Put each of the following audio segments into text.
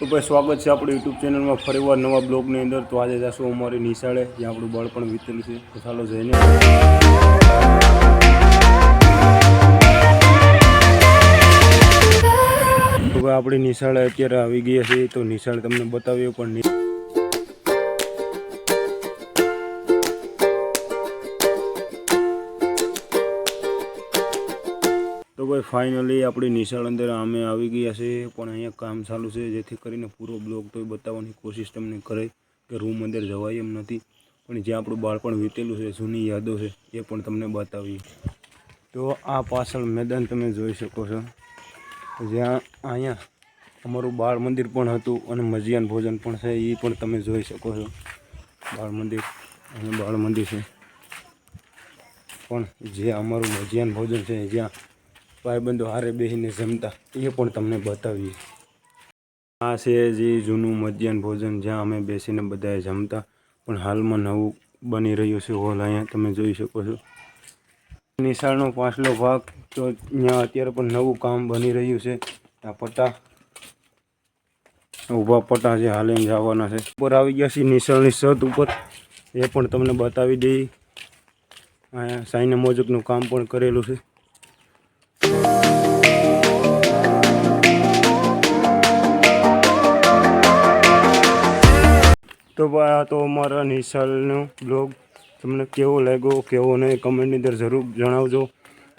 તો ભાઈ સ્વાગત છે આપણી યુટ્યુબ ચેનલમાં ફરીવાર નવા બ્લોગની અંદર. તો આજે જશું અમારી નિશાળે, જ્યાં આપણું બાળપણ વીતેલું છે. તો ચાલો જઈને તો ભાઈ આપણી નિશાળે અત્યારે આવી ગયા છે તો નિશાળ તમને બતાવ્યો પણ તો ભાઈ ફાઇનલી આપણી નિશાળ અંદર અમે આવી ગયા છે, પણ અહીંયા કામ ચાલુ છે, જેથી કરીને પૂરો બ્લોગ તો બતાવવાની કોશિશ તમને કરે કે રૂમ અંદર જવાય એમ નથી. પણ જે આપણું બાળપણ વીતેલું છે, જૂની યાદો છે, એ પણ તમને બતાવીએ. તો આ પાછળ મેદાન તમે જોઈ શકો છો. જ્યાં અહીંયા અમારું બાળ મંદિર પણ હતું અને મજિયાન ભોજન પણ છે, એ પણ તમે જોઈ શકો છો. બાળ મંદિર અને બાળ મંદિર છે. પણ જે અમારું મજિયાન ભોજન છે, જ્યાં ભાઈબંધો હારે બેસીને જમતા. એ પણ તમને બતાવીએ. આ છે જે જૂનું મધ્યાહન ભોજન જ્યાં અમે બેસીને બધાએ જમતા. પણ હાલમાં નવું બની રહ્યું છે હોલ અહીંયા. તમે જોઈ શકો છો. નિશાળનો પાછલો ભાગ તો ત્યાં અત્યારે પણ નવું કામ બની રહ્યું છે. આ પટ્ટા. ઊભા પટ્ટા જે હાલે જવાના છે. ઉપર આવી ગયા છે નિશાળની છત ઉપર. એ પણ તમને બતાવી દઈ. અહીંયા સાઈને મોજકનું કામ પણ કરેલું છે. તો ભાઈ, આ તો અમારા નિશાળનો બ્લોગ તમને કેવો લાગ્યો, કેવો નહીં કમેન્ટની અંદર જરૂર જણાવજો.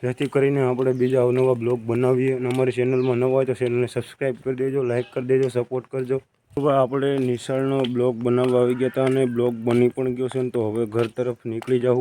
જેથી કરીને આપણે બીજા અવનવા બ્લોગ બનાવીએ. અને અમારી ચેનલમાં નવા હોય તો ચેનલને સબસ્ક્રાઈબ કરી દેજો લાઇક કરી દેજો સપોર્ટ કરજો. તો આપણે નિશાળનો બ્લોગ બનાવવા આવી ગયા હતા અને બ્લોગ બની પણ ગયો છે ને, તો હવે ઘર તરફ નીકળી જાઉં.